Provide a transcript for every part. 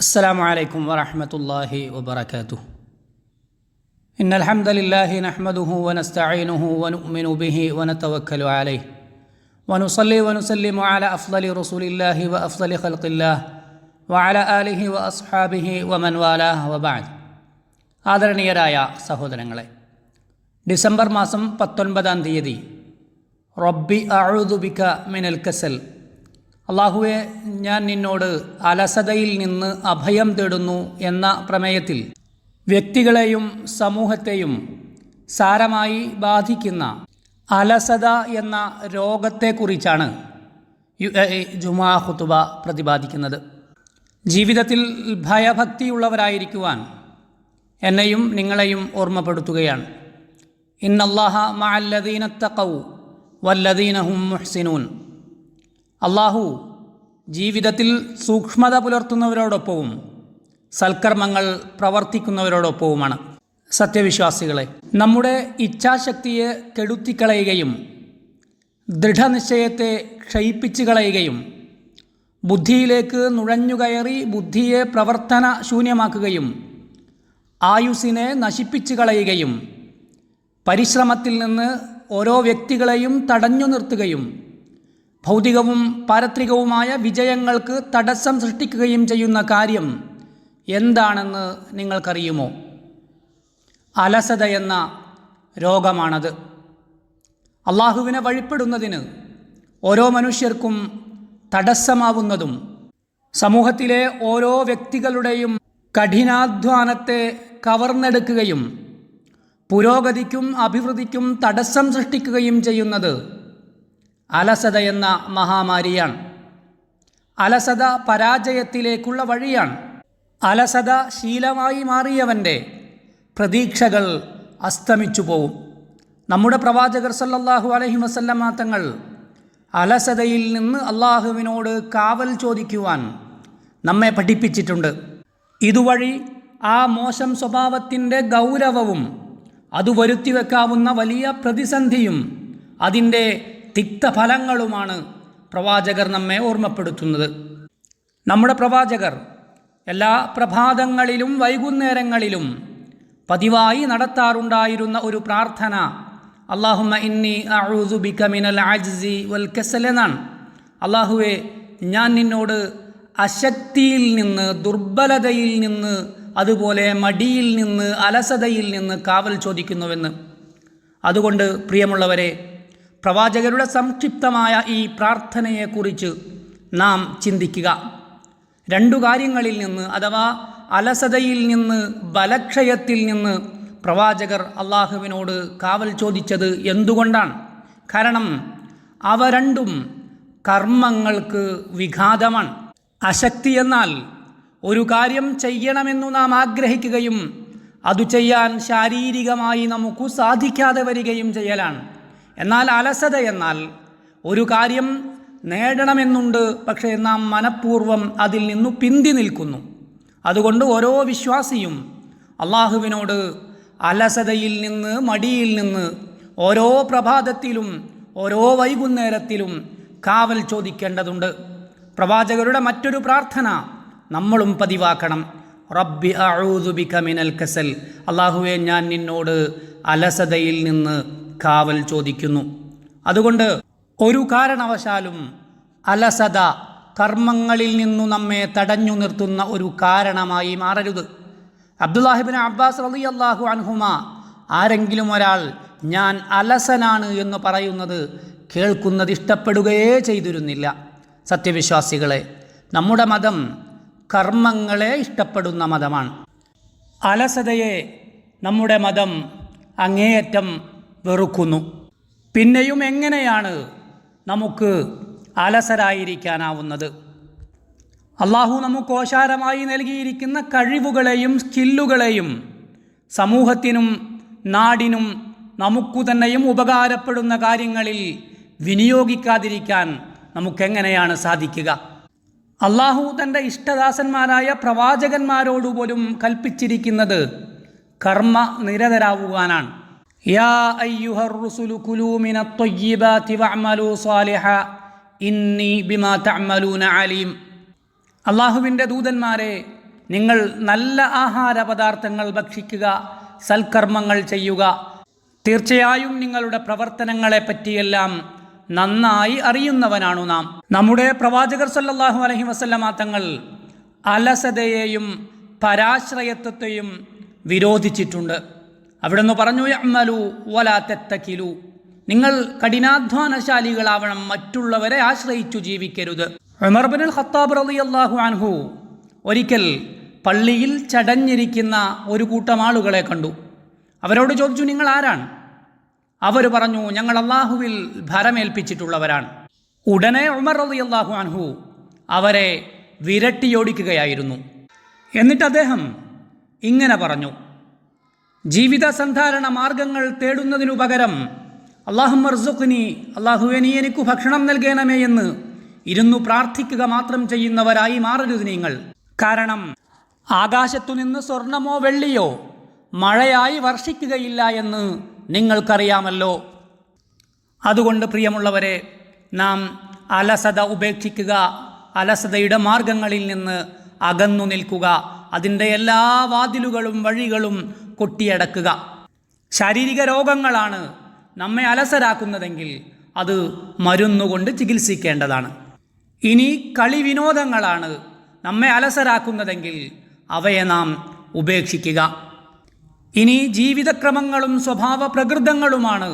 السلام عليكم ورحمة الله وبركاته إن الحمد لله نحمده ونستعينه ونؤمن به ونتوكل عليه ونصلي ونسلم على أفضل رسول الله وأفضل خلق الله وعلى آله وأصحابه ومن والاه وبعد ആദരണീയരായ സഹോദരങ്ങളെ ഡിസംബർ മാസം പത്തൊൻപതാം തീയതി റബ്ബി അഴുതുബിക്ക മിനൽ കസൽ അള്ളാഹുവെ ഞാൻ നിന്നോട് അലസതയിൽ നിന്ന് അഭയം തേടുന്നു എന്ന പ്രമേയത്തിൽ വ്യക്തികളെയും സമൂഹത്തെയും സാരമായി ബാധിക്കുന്ന അലസത എന്ന രോഗത്തെക്കുറിച്ചാണ് യു എ ജുമാ ഹുത്തുബ പ്രതിപാദിക്കുന്നത്. ജീവിതത്തിൽ ഭയഭക്തിയുള്ളവരായിരിക്കുവാൻ എന്നെയും നിങ്ങളെയും ഓർമ്മപ്പെടുത്തുകയാണ്. ഇന്നല്ലാഹ മഅല്ലദീന വല്ലദീനഹും മുഹ്സിനൂൻ. അള്ളാഹു ജീവിതത്തിൽ സൂക്ഷ്മത പുലർത്തുന്നവരോടൊപ്പവും സൽക്കർമ്മങ്ങൾ പ്രവർത്തിക്കുന്നവരോടൊപ്പവുമാണ്. സത്യവിശ്വാസികളെ നമ്മുടെ ഇച്ഛാശക്തിയെ കെടുത്തിക്കളയുകയും ദൃഢനിശ്ചയത്തെ ക്ഷയിപ്പിച്ചു കളയുകയും ബുദ്ധിയിലേക്ക് നുഴഞ്ഞുകയറി ബുദ്ധിയെ പ്രവർത്തന ശൂന്യമാക്കുകയും ആയുസിനെ നശിപ്പിച്ചു കളയുകയും പരിശ്രമത്തിൽ നിന്ന് ഓരോ വ്യക്തികളെയും തടഞ്ഞു നിർത്തുകയും ഭൗതികവും പാരത്രികവുമായ വിജയങ്ങൾക്ക് തടസ്സം സൃഷ്ടിക്കുകയും ചെയ്യുന്ന കാര്യം എന്താണെന്ന് നിങ്ങൾക്കറിയുമോ? അലസത എന്ന രോഗമാണത്. അള്ളാഹുവിനെ വഴിപ്പെടുന്നതിന് ഓരോ മനുഷ്യർക്കും തടസ്സമാവുന്നതും സമൂഹത്തിലെ ഓരോ വ്യക്തികളുടെയും കഠിനാധ്വാനത്തെ കവർന്നെടുക്കുകയും പുരോഗതിക്കും അഭിവൃദ്ധിക്കും തടസ്സം സൃഷ്ടിക്കുകയും ചെയ്യുന്നത് അലസത എന്ന മഹാമാരിയാണ്. അലസത പരാജയത്തിലേക്കുള്ള വഴിയാണ്. അലസത ശീലമായി മാറിയവന്റെ പ്രതീക്ഷകൾ അസ്തമിച്ചു പോവും. നമ്മുടെ പ്രവാചകർ സല്ലാഹു അലഹി വസല്ലമ തങ്ങൾ അലസതയിൽ നിന്ന് അള്ളാഹുവിനോട് കാവൽ ചോദിക്കുവാൻ നമ്മെ പഠിപ്പിച്ചിട്ടുണ്ട്. ഇതുവഴി ആ മോശം സ്വഭാവത്തിന്റെ ഗൗരവവും അത് വരുത്തിവെക്കാവുന്ന വലിയ പ്രതിസന്ധിയും അതിന്റെ തിക്തഫലങ്ങളുമാണ് പ്രവാചകർ നമ്മെ ഓർമ്മപ്പെടുത്തുന്നത്. നമ്മുടെ പ്രവാചകർ എല്ലാ പ്രഭാതങ്ങളിലും വൈകുന്നേരങ്ങളിലും പതിവായി നടത്താറുണ്ടായിരുന്ന ഒരു പ്രാർത്ഥന അള്ളാഹുമ ഇന്നി അഊദു ബിക മിനൽ അജ്സി വൽ കെസൽ എന്നാണ്. അള്ളാഹുവെ ഞാൻ നിന്നോട് അശക്തിയിൽ നിന്ന് ദുർബലതയിൽ നിന്ന് അതുപോലെ മടിയിൽ നിന്ന് അലസതയിൽ നിന്ന് കാവൽ ചോദിക്കുന്നുവെന്ന്. അതുകൊണ്ട് പ്രിയമുള്ളവരെ പ്രവാചകരുടെ സംക്ഷിപ്തമായ ഈ പ്രാർത്ഥനയെക്കുറിച്ച് നാം ചിന്തിക്കുക. രണ്ടു കാര്യങ്ങളിൽ നിന്ന് അഥവാ അലസതയിൽ നിന്ന് ബലക്ഷയത്തിൽ നിന്ന് പ്രവാചകർ അള്ളാഹുവിനോട് കാവൽ ചോദിച്ചത് എന്തുകൊണ്ടാണ്? കാരണം അവ രണ്ടും കർമ്മങ്ങൾക്ക് വിഘാതമാണ്. അശക്തി എന്നാൽ ഒരു കാര്യം ചെയ്യണമെന്നു നാം ആഗ്രഹിക്കുകയും അത് ചെയ്യാൻ ശാരീരികമായി നമുക്ക് സാധിക്കാതെ വരികയും ചെയ്യലാണ്. എന്നാൽ അലസത എന്നാൽ ഒരു കാര്യം നേടണമെന്നുണ്ട് പക്ഷേ നാം മനഃപൂർവം അതിൽ നിന്നു പിന്തി നിൽക്കുന്നു. അതുകൊണ്ട് ഓരോ വിശ്വാസിയും അള്ളാഹുവിനോട് അലസതയിൽ നിന്ന് മടിയിൽ നിന്ന് ഓരോ പ്രഭാതത്തിലും ഓരോ വൈകുന്നേരത്തിലും കാവൽ ചോദിക്കേണ്ടതുണ്ട്. പ്രവാചകരുടെ മറ്റൊരു പ്രാർത്ഥന നമ്മളും പതിവാക്കണം. റബ്ബി അഊദുബിക മിനൽ കസൽ. അള്ളാഹുവെ ഞാൻ നിന്നോട് അലസതയിൽ നിന്ന് കാവൽ ചോദിക്കുന്നു. അതുകൊണ്ട് ഒരു കാരണവശാലും അലസത കർമ്മങ്ങളിൽ നിന്നു നമ്മെ തടഞ്ഞു നിർത്തുന്ന ഒരു കാരണമായി മാറരുത്. അബ്ദുല്ലാഹിബിൻ അബ്ബാസ് അലി അള്ളാഹു അൻഹുമ ആരെങ്കിലും ഒരാൾ ഞാൻ അലസനാണ് എന്ന് പറയുന്നത് കേൾക്കുന്നത് ഇഷ്ടപ്പെടുകയേ ചെയ്തിരുന്നില്ല. സത്യവിശ്വാസികളെ നമ്മുടെ മതം കർമ്മങ്ങളെ ഇഷ്ടപ്പെടുന്ന മതമാണ്. അലസതയെ നമ്മുടെ മതം അങ്ങേയറ്റം വെറുക്കുന്നു. പിന്നെയും എങ്ങനെയാണ് നമുക്ക് അലസരായിരിക്കാനാവുന്നത്? അള്ളാഹു നമുക്ക് ഓശാരമായി നൽകിയിരിക്കുന്ന കഴിവുകളെയും സ്കില്ലുകളെയും സമൂഹത്തിനും നാടിനും നമുക്കു തന്നെയും ഉപകാരപ്പെടുന്ന കാര്യങ്ങളിൽ വിനിയോഗിക്കാതിരിക്കാൻ നമുക്കെങ്ങനെയാണ് സാധിക്കുക? അള്ളാഹു തന്റെ ഇഷ്ടദാസന്മാരായ പ്രവാചകന്മാരോടുപോലും കൽപ്പിച്ചിരിക്കുന്നത് കർമ്മ നിരതരാവുവാനാണ്. യാ അയ്യുഹർ റുസുലു കുലൂ മിന ത്വയ്യിബാതി വഅമലൂ സാലിഹ ഇന്നി ബിമാ തഅമലൂന അലീം. അള്ളാഹുവിന്റെ ദൂതന്മാരെ നിങ്ങൾ നല്ല ആഹാര പദാർത്ഥങ്ങൾ ഭക്ഷിക്കുക സൽക്കർമ്മങ്ങൾ ചെയ്യുക. തീർച്ചയായും നിങ്ങളുടെ പ്രവർത്തനങ്ങളെ പറ്റിയെല്ലാം നന്നായി അറിയുന്നവനാണു നാം. നമ്മുടെ പ്രവാചകർ സല്ലല്ലാഹു അലൈഹി വസല്ലമ തങ്ങൾ അലസതയെയും പരാശ്രയത്വത്തെയും വിരോധിച്ചിട്ടുണ്ട്. അവിടുന്ന് പറഞ്ഞു അമ്മലു വലാ തെത്തക്കിലു നിങ്ങൾ കഠിനാധ്വാനശാലികളാവണം മറ്റുള്ളവരെ ആശ്രയിച്ചു ജീവിക്കരുത്. ഉമർ ഖത്താബ് ഖത്താബ് റളിയല്ലാഹു അൻഹു ഒരിക്കൽ പള്ളിയിൽ ചടഞ്ഞിരിക്കുന്ന ഒരു കൂട്ടം ആളുകളെ കണ്ടു. അവരോട് ചോദിച്ചു നിങ്ങൾ ആരാണ്? അവർ പറഞ്ഞു ഞങ്ങൾ അള്ളാഹുവിൽ ഭരമേൽപ്പിച്ചിട്ടുള്ളവരാണ്. ഉടനെ ഉമർ റളിയല്ലാഹു അൻഹു അവരെ വിരട്ടിയോടിക്കുകയായിരുന്നു. എന്നിട്ട് അദ്ദേഹം ഇങ്ങനെ പറഞ്ഞു ജീവിത സന്ധാരണ മാർഗങ്ങൾ തേടുന്നതിനു പകരം അള്ളാഹു മർസുഖിനി അള്ളാഹുവെ നീ എനിക്ക് ഭക്ഷണം നൽകണമേ എന്ന് ഇരുന്നു പ്രാർത്ഥിക്കുക മാത്രം ചെയ്യുന്നവരായി മാറരുത് നിങ്ങൾ. കാരണം ആകാശത്തു നിന്ന് സ്വർണമോ വെള്ളിയോ മഴയായി വർഷിക്കുകയില്ല എന്ന് നിങ്ങൾക്കറിയാമല്ലോ. അതുകൊണ്ട് പ്രിയമുള്ളവരെ നാം അലസത ഉപേക്ഷിക്കുക അലസതയുടെ മാർഗങ്ങളിൽ നിന്ന് അകന്നു നിൽക്കുക. അതിന്റെ എല്ലാ വാതിലുകളും വഴികളും കൊട്ടിയടക്കുക. ശാരീരിക രോഗങ്ങളാണ് നമ്മെ അലസരാക്കുന്നതെങ്കിൽ അത് മരുന്നുകൊണ്ട് ചികിത്സിക്കേണ്ടതാണ്. ഇനി കളി വിനോദങ്ങളാണ് നമ്മെ അലസരാക്കുന്നതെങ്കിൽ അവയെ നാം ഉപേക്ഷിക്കുക. ഇനി ജീവിതക്രമങ്ങളും സ്വഭാവ പ്രകൃതങ്ങളുമാണ്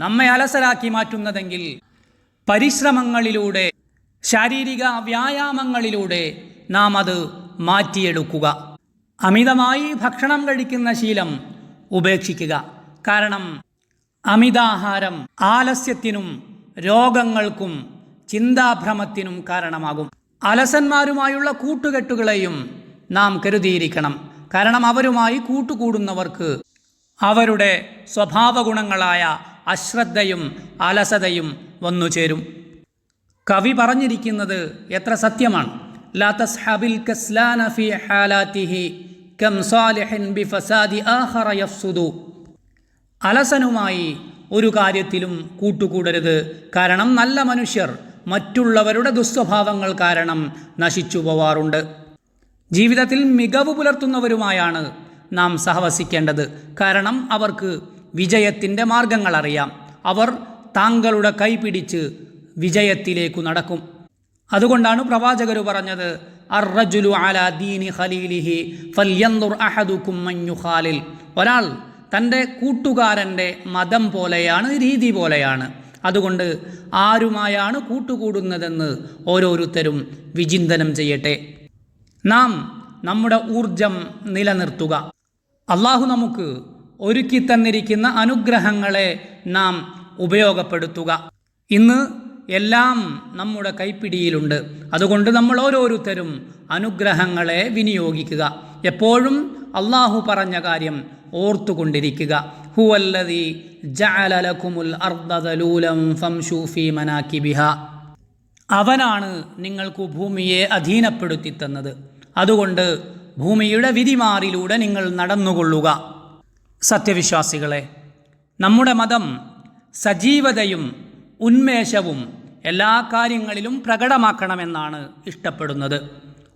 നമ്മെ അലസരാക്കി മാറ്റുന്നതെങ്കിൽ പരിശ്രമങ്ങളിലൂടെ ശാരീരിക വ്യായാമങ്ങളിലൂടെ നാം അത് മാറ്റിയെടുക്കുക. അമിതമായി ഭക്ഷണം കഴിക്കുന്ന ശീലം ഉപേക്ഷിക്കുക. കാരണം അമിതാഹാരം ആലസ്യത്തിനും രോഗങ്ങൾക്കും ചിന്താഭ്രമത്തിനും കാരണമാകും. അലസന്മാരുമായുള്ള കൂട്ടുകെട്ടുകളെയും നാം കരുതിയിരിക്കണം. കാരണം അവരുമായി കൂട്ടുകൂടുന്നവർക്ക് അവരുടെ സ്വഭാവഗുണങ്ങളായ അശ്രദ്ധയും അലസതയും വന്നു ചേരും കവി പറഞ്ഞിരിക്കുന്നത് എത്ര സത്യമാണ്. ലാ തസ്ഹബിൽ കസ്ലാനഫി ഹാലാത്തിഹി കം സാലിഹിൻ ബിഫസാദി ആഖറ യഫ്സുദു. അലസനുമായി ഒരു കാര്യത്തിലും കൂട്ടുകൂടരുത്. കാരണം നല്ല മനുഷ്യർ മറ്റുള്ളവരുടെ ദുസ്വഭാവങ്ങൾ കാരണം നശിച്ചു പോവാറുണ്ട്. ജീവിതത്തിൽ മികവ് പുലർത്തുന്നവരുമായാണ് നാം സഹവസിക്കേണ്ടത്. കാരണം അവർക്ക് വിജയത്തിന്റെ മാർഗങ്ങൾ അറിയാം. അവർ താങ്കളുടെ കൈപിടിച്ച് വിജയത്തിലേക്കു നടക്കും. അതുകൊണ്ടാണ് പ്രവാചകർ പറഞ്ഞത് അലാ ദീനി ഖലീലിഹി അഹദുക്കും ഒരാൾ തന്റെ കൂട്ടുകാരന്റെ മതം പോലെയാണ് രീതി പോലെയാണ്. അതുകൊണ്ട് ആരുമായാണ് കൂട്ടുകൂടുന്നതെന്ന് ഓരോരുത്തരും വിചിന്തനം ചെയ്യട്ടെ. നാം നമ്മുടെ ഊർജം നിലനിർത്തുക. അള്ളാഹു നമുക്ക് ഒരുക്കി തന്നിരിക്കുന്ന അനുഗ്രഹങ്ങളെ നാം ഉപയോഗപ്പെടുത്തുക. ഇന്ന് എല്ലാം നമ്മുടെ കൈപ്പിടിയിലുണ്ട്. അതുകൊണ്ട് നമ്മൾ ഓരോരുത്തരും അനുഗ്രഹങ്ങളെ വിനിയോഗിക്കുക. എപ്പോഴും അള്ളാഹു പറഞ്ഞ കാര്യം ഓർത്തുകൊണ്ടിരിക്കുക. ഹുവല്ലതി ജഅലലകുമുൽ അർദ്ദലൂലം ഫംശൂ ഫീ അവനാണ് നിങ്ങൾക്ക് ഭൂമിയെ അധീനപ്പെടുത്തി തന്നത്. അതുകൊണ്ട് ഭൂമിയുടെ വിധിമാറിലൂടെ നിങ്ങൾ നടന്നുകൊള്ളുക. സത്യവിശ്വാസികളെ നമ്മുടെ മതം സജീവതയും ഉന്മേഷവും എല്ലാ കാര്യങ്ങളിലും പ്രകടമാക്കണമെന്നാണ് ഇഷ്ടപ്പെടുന്നത്.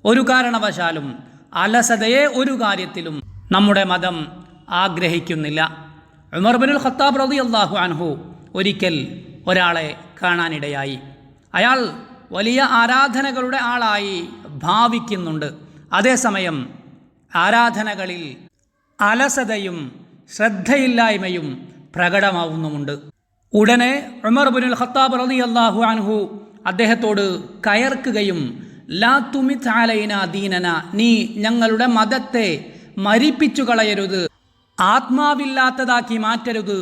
ഒരു കാരണവശാലും അലസതയെ ഒരു കാര്യത്തിലും നമ്മുടെ മതം ആഗ്രഹിക്കുന്നില്ല. ഉമർ ബിനുൽ ഖത്താബ് റബി അള്ളാഹു അൻഹു ഒരിക്കൽ ഒരാളെ കാണാനിടയായി. അയാൾ വലിയ ആരാധനകളുടെ ആളായി ഭാവിക്കുന്നുണ്ട്. അതേസമയം ആരാധനകളിൽ അലസതയും ശ്രദ്ധയില്ലായ്മയും പ്രകടമാവുന്നുമുണ്ട്. ഉടനെ ഉമർ ബുനുൽ ഖത്താബ് റലി അള്ളാഹു അൻഹു അദ്ദേഹത്തോട് കയർക്കുകയും ലാ തുമി ചാലയിന ദീനന നീ ഞങ്ങളുടെ മതത്തെ മരിപ്പിച്ചു കളയരുത് ആത്മാവില്ലാത്തതാക്കി മാറ്റരുത്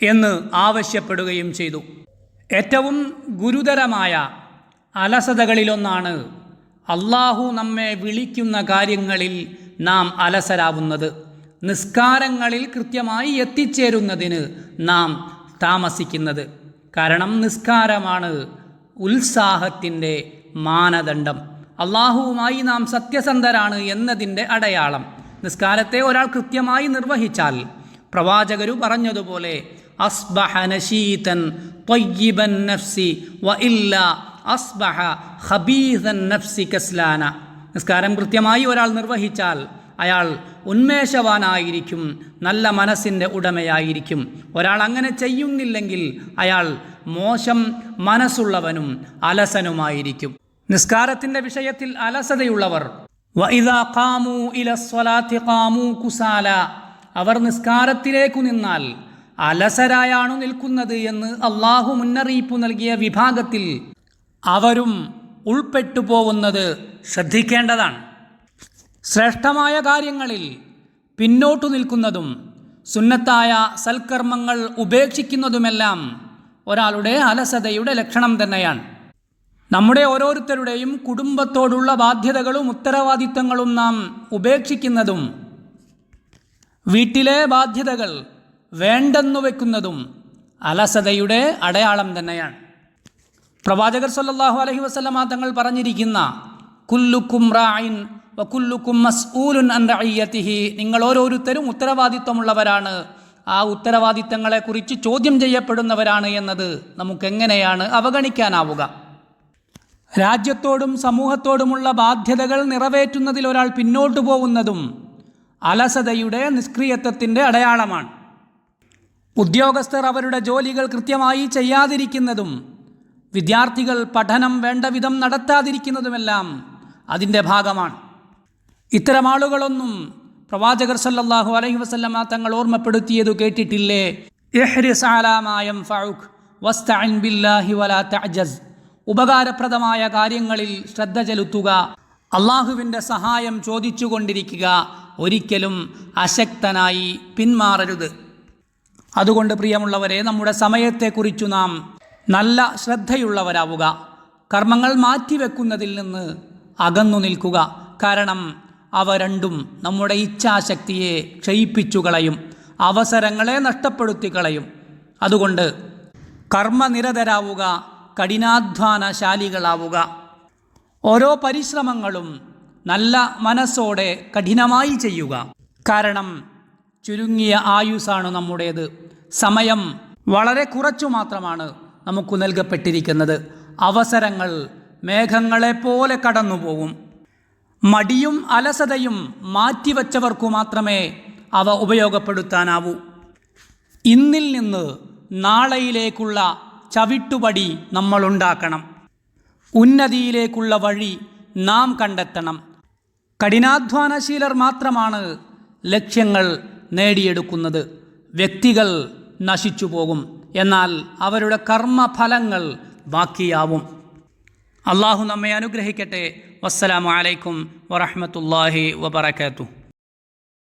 എന്ന് ആവശ്യപ്പെടുകയും ചെയ്തു. ഏറ്റവും ഗുരുതരമായ അലസതകളിലൊന്നാണ് അള്ളാഹു നമ്മെ വിളിക്കുന്ന കാര്യങ്ങളിൽ നാം അലസരാവുന്നത്. നിസ്കാരങ്ങളിൽ കൃത്യമായി എത്തിച്ചേരുന്നതിന് നാം താമസിക്കുന്നത്. കാരണം നിസ്കാരമാണ് ഉത്സാഹത്തിന്റെ മാനദണ്ഡം. അള്ളാഹുവുമായി നാം സത്യസന്ധരാണ് എന്നതിന്റെ അടയാളം. നിസ്കാരത്തെ ഒരാൾ കൃത്യമായി നിർവഹിച്ചാൽ പ്രവാചകരു പറഞ്ഞതുപോലെ അസ്ബഹ നശീതൻ ത്വയ്യിബൻ നഫ്സി വ ഇല്ല അസ്ബഹ ഖബീസൻ നഫ്സി കസ്ലാന. നിസ്കാരം കൃത്യമായി ഒരാൾ നിർവഹിച്ചാൽ അയാൾ ഉന്മേഷവാനായിരിക്കും നല്ല മനസ്സിന്റെ ഉടമയായിരിക്കും. ഒരാൾ അങ്ങനെ ചെയ്യുന്നില്ലെങ്കിൽ അയാൾ മോശം മനസ്സുള്ളവനും അലസനുമായിരിക്കും. നിസ്കാരത്തിന്റെ വിഷയത്തിൽ അലസതയുള്ളവർ അവർ നിസ്കാരത്തിലേക്കു നിന്നാൽ അലസരായാണ് നിൽക്കുന്നത് എന്ന് അള്ളാഹു മുന്നറിയിപ്പ് നൽകിയ വിഭാഗത്തിൽ അവരും ഉൾപ്പെട്ടു പോകുന്നത് ശ്രദ്ധിക്കേണ്ടതാണ്. ശ്രേഷ്ഠമായ കാര്യങ്ങളിൽ പിന്നോട്ടു നിൽക്കുന്നതും സുന്നത്തായ സൽക്കർമ്മങ്ങൾ ഉപേക്ഷിക്കുന്നതുമെല്ലാം ഒരാളുടെ അലസതയുടെ ലക്ഷണം തന്നെയാണ്. നമ്മുടെ ഓരോരുത്തരുടെയും കുടുംബത്തോടുള്ള ബാധ്യതകളും ഉത്തരവാദിത്തങ്ങളും നാം ഉപേക്ഷിക്കുന്നതും വീട്ടിലെ ബാധ്യതകൾ വേണ്ടെന്നു വെക്കുന്നതും അലസതയുടെ അടയാളം തന്നെയാണ്. പ്രവാചകർ സല്ലാഹു അലഹി വസ്ലമാ തങ്ങൾ പറഞ്ഞിരിക്കുന്ന കുല്ലുക്കും റായിൻ വ കുല്ലുക്കും മസ്ഊലുൻ അൻ റഅയ്യതിഹി നിങ്ങൾ ഓരോരുത്തരും ഉത്തരവാദിത്വമുള്ളവരാണ്. ആ ഉത്തരവാദിത്തങ്ങളെക്കുറിച്ച് ചോദ്യം ചെയ്യപ്പെടുന്നവരാണ് എന്നത് നമുക്കെങ്ങനെയാണ് അവഗണിക്കാനാവുക? രാജ്യത്തോടും സമൂഹത്തോടുമുള്ള ബാധ്യതകൾ നിറവേറ്റുന്നതിൽ ഒരാൾ പിന്നോട്ടു പോകുന്നതും അലസതയുടെ നിഷ്ക്രിയത്വത്തിന്റെ അടയാളമാണ്. ഉദ്യോഗസ്ഥർ അവരുടെ ജോലികൾ കൃത്യമായി ചെയ്യാതിരിക്കുന്നതും വിദ്യാർത്ഥികൾ പഠനം വേണ്ട വിധം നടത്താതിരിക്കുന്നതുമെല്ലാം അതിന്റെ ഭാഗമാണ്. ഇത്തരം ആളുകളൊന്നും പ്രവാചകർ സല്ലാഹു അലൈഹി വസല്ലമ തങ്ങൾ ഓർമ്മപ്പെടുത്തിയത് കേട്ടിട്ടില്ലേ? ഉപകാരപ്രദമായ കാര്യങ്ങളിൽ ശ്രദ്ധ ചെലുത്തുക അള്ളാഹുവിന്റെ സഹായം ചോദിച്ചുകൊണ്ടിരിക്കുക ഒരിക്കലും അശക്തനായി പിന്മാറരുത്. അതുകൊണ്ട് പ്രിയമുള്ളവരെ നമ്മുടെ സമയത്തെക്കുറിച്ചു നാം നല്ല ശ്രദ്ധയുള്ളവരാവുക കർമ്മങ്ങൾ മാറ്റിവെക്കുന്നതിൽ നിന്ന് അകന്നു നിൽക്കുക. കാരണം അവ രണ്ടും നമ്മുടെ ഇച്ഛാശക്തിയെ ക്ഷയിപ്പിച്ചു കളയും അവസരങ്ങളെ നഷ്ടപ്പെടുത്തി കളയും അതുകൊണ്ട് കർമ്മനിരതരാവുക കഠിനാധ്വാനശാലികളാവുക. ഓരോ പരിശ്രമങ്ങളും നല്ല മനസ്സോടെ കഠിനമായി ചെയ്യുക. കാരണം ചുരുങ്ങിയ ആയുസാണ് നമ്മുടേത്. സമയം വളരെ കുറച്ചു മാത്രമാണ് നമുക്ക് നൽകപ്പെട്ടിരിക്കുന്നത്. അവസരങ്ങൾ മേഘങ്ങളെപ്പോലെ കടന്നുപോകും. മടിയും അലസതയും മാറ്റിവച്ചവർക്കു മാത്രമേ അവ ഉപയോഗപ്പെടുത്താനാവൂ. ഇന്നിൽ നിന്ന് നാളെയിലേക്കുള്ള ചവിട്ടുപടി നമ്മളുണ്ടാക്കണം. ഉന്നതിയിലേക്കുള്ള വഴി നാം കണ്ടെത്തണം. കഠിനാധ്വാനശീലർ മാത്രമാണ് ലക്ഷ്യങ്ങൾ നേടിയെടുക്കുന്നത്. വ്യക്തികൾ നശിച്ചു പോകും എന്നാൽ അവരുടെ കർമ്മഫലങ്ങൾ ബാക്കിയാവും. അള്ളാഹു നമ്മെ അനുഗ്രഹിക്കട്ടെ. വസ്സലാമു അലൈക്കും വറഹ്മത്തുള്ളാഹി വബറകാതുഹു.